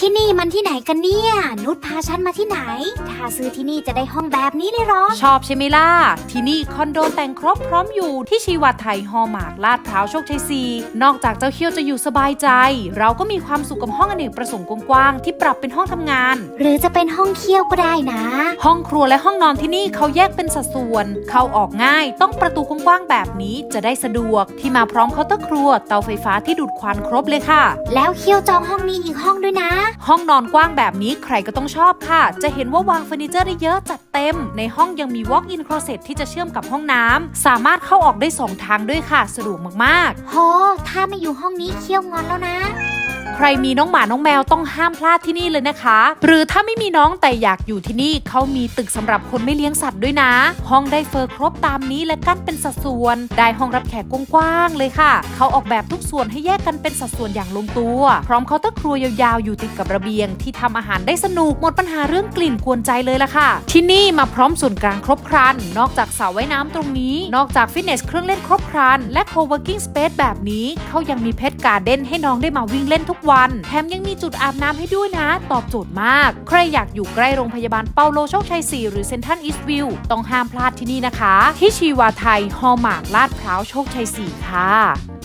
ที่นี่มันที่ไหนกันเนี่ย นุชพาฉันมาที่ไหน ถ้าซื้อที่นี่จะได้ห้องแบบนี้เลยเหรอ ชอบใช่ไหมล่ะ ที่นี่คอนโดแต่งครบพร้อมอยู่ที่ชีวาไทยฮอลล์มาร์กลาดพร้าวโชคชัยซีนอกจากเจ้าเคียวจะอยู่สบายใจ เราก็มีความสุขกับห้องอเนกประสงค์กว้างๆที่ปรับเป็นห้องทำงาน หรือจะเป็นห้องเคี่ยวก็ได้นะ ห้องครัวและห้องนอนที่นี่เขาแยกเป็นสัดส่วน เข้าออกง่าย ต้องประตูกว้างๆแบบนี้จะได้สะดวก ที่มาพร้อมเคาน์เตอร์ครัว เตาไฟฟ้าที่ดูดควันครบเลยค่ะ แล้วเคี่ยวจองห้องนี้อีกห้องด้วยนะห้องนอนกว้างแบบนี้ใครก็ต้องชอบค่ะ จะเห็นว่าวางเฟอร์นิเจอร์ได้เยอะจัดเต็ม ในห้องยังมี Walk-in closet ที่จะเชื่อมกับห้องน้ำสามารถเข้าออกได้ 2 ทางด้วยค่ะ สะดวกมากๆ โห ถ้าไม่อยู่ห้องนี้เคี่ยวงอนแล้วนะ ใครมีน้องหมาน้องแมวต้องห้ามพลาดที่นี่เลยนะคะ หรือถ้าไม่มีน้องแต่อยากอยู่ที่นี่เขามีตึกสำหรับคนไม่เลี้ยงสัตว์ด้วยนะ ห้องได้เฟอร์ครบตามนี้และกั้นเป็นสัดส่วน ได้ห้องรับแขกกว้างๆเลยค่ะ เขาออกแบบทุกส่วนให้แยกกันเป็นสัดส่วนอย่างลงตัว พร้อมเคาน์เตอร์ครัวยาวๆอยู่ติดกับระเบียง ที่ทำอาหารได้สนุกหมดปัญหาเรื่องกลิ่นกวนใจเลยล่ะค่ะ ที่นี่มาพร้อมส่วนกลางครบครัน นอกจากสระว่ายน้ำตรงนี้ นอกจากฟิตเนสเครื่องเล่นครบครัน และ co-working space แบบนี้เขายังมีเพ t การ์เด้นให้น้องได้มาวิ่งเล่นทุกวัน แถมยังมีจุดอาบน้ำให้ด้วยนะ ตอบโจทย์มาก ใครอยากอยู่ใกล้โรงพยาบาลเปาโลโชคชัย 4 หรือเซนทันอีสต์วิวต้องห้ามพลาดที่นี่นะคะ ที่ชีวาไทยฮอลมาร์กลาดพร้าวโชคชัย 4 ค่ะ